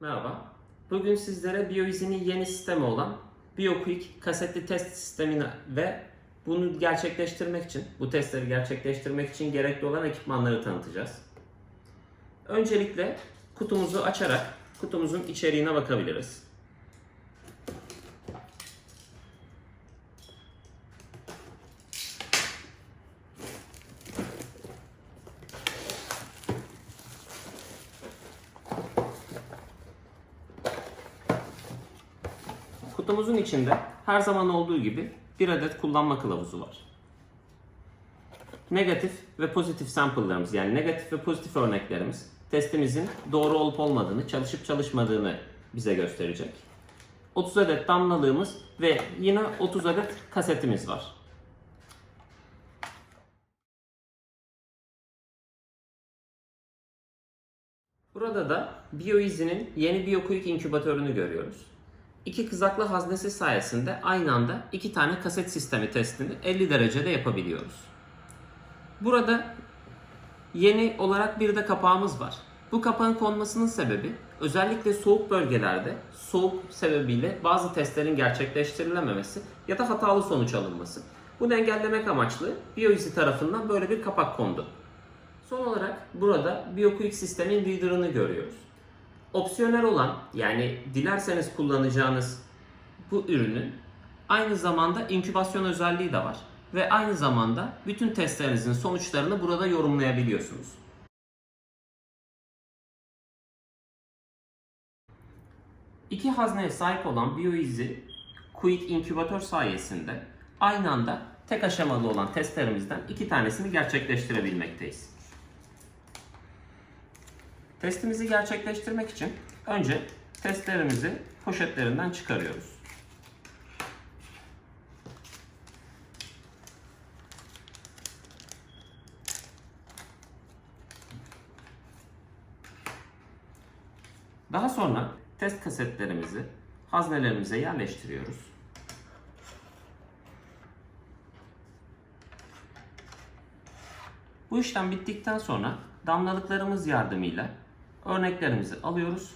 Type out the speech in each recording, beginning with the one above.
Merhaba. Bugün sizlere BioEasy'nin yeni sistemi olan BioQuick kasetli test sistemini ve bunu gerçekleştirmek için, bu testleri gerçekleştirmek için gerekli olan ekipmanları tanıtacağız. Öncelikle kutumuzu açarak kutumuzun içeriğine bakabiliriz. Kutumuzun içinde her zaman olduğu gibi bir adet kullanma kılavuzu var. Negatif ve pozitif sample'larımız yani negatif ve pozitif örneklerimiz testimizin doğru olup olmadığını, çalışıp çalışmadığını bize gösterecek. 30 adet damlalığımız ve yine 30 adet kasetimiz var. Burada da BioEasy'nin yeni BioQuick inkübatörünü görüyoruz. İki kızaklı haznesi sayesinde aynı anda iki tane kaset sistemi testini 50 derecede yapabiliyoruz. Burada yeni olarak bir de kapağımız var. Bu kapağın konmasının sebebi özellikle soğuk bölgelerde soğuk sebebiyle bazı testlerin gerçekleştirilememesi ya da hatalı sonuç alınması. Bunu engellemek amaçlı BioEasy tarafından böyle bir kapak kondu. Son olarak burada BioQuick sistemin reader'ını görüyoruz. Opsiyonel olan yani dilerseniz kullanacağınız bu ürünün aynı zamanda inkübasyon özelliği de var. Ve aynı zamanda bütün testlerinizin sonuçlarını burada yorumlayabiliyorsunuz. İki hazneye sahip olan BioEasy Quick inkübatör sayesinde aynı anda tek aşamalı olan testlerimizden iki tanesini gerçekleştirebilmekteyiz. Testimizi gerçekleştirmek için önce testlerimizi poşetlerinden çıkarıyoruz. Daha sonra test kasetlerimizi haznelerimize yerleştiriyoruz. Bu işlem bittikten sonra damlalıklarımız yardımıyla örneklerimizi alıyoruz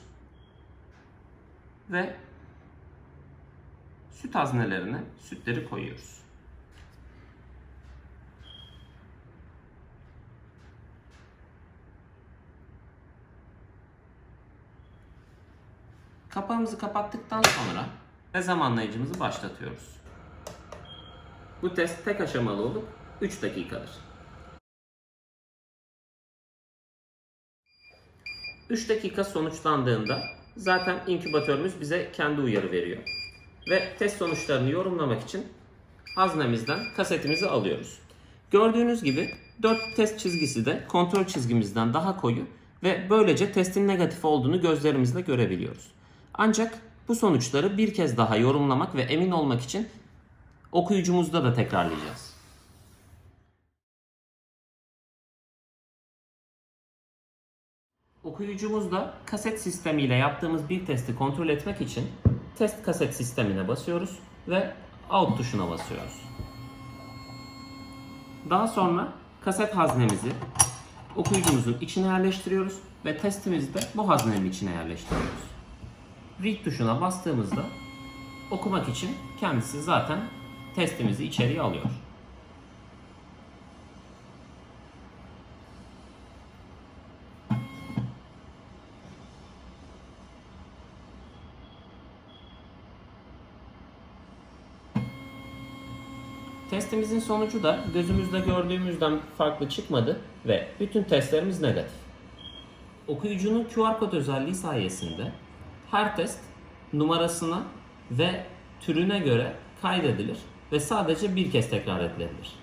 ve süt haznelerine sütleri koyuyoruz. Kapağımızı kapattıktan sonra ve zamanlayıcımızı başlatıyoruz. Bu test tek aşamalı olup 3 dakikadır. 3 dakika sonuçlandığında zaten inkübatörümüz bize kendi uyarı veriyor. Ve test sonuçlarını yorumlamak için haznemizden kasetimizi alıyoruz. Gördüğünüz gibi 4 test çizgisi de kontrol çizgimizden daha koyu ve böylece testin negatif olduğunu gözlerimizle görebiliyoruz. Ancak bu sonuçları bir kez daha yorumlamak ve emin olmak için okuyucumuzda da tekrarlayacağız. Okuyucumuzda kaset sistemiyle yaptığımız bir testi kontrol etmek için test kaset sistemine basıyoruz ve out tuşuna basıyoruz. Daha sonra kaset haznemizi okuyucumuzun içine yerleştiriyoruz ve testimizi de bu haznenin içine yerleştiriyoruz. Read tuşuna bastığımızda okumak için kendisi zaten testimizi içeriye alıyor. Testimizin sonucu da gözümüzde gördüğümüzden farklı çıkmadı ve bütün testlerimiz negatif. Okuyucunun QR kod özelliği sayesinde her test numarasına ve türüne göre kaydedilir ve sadece bir kez tekrar edilebilir.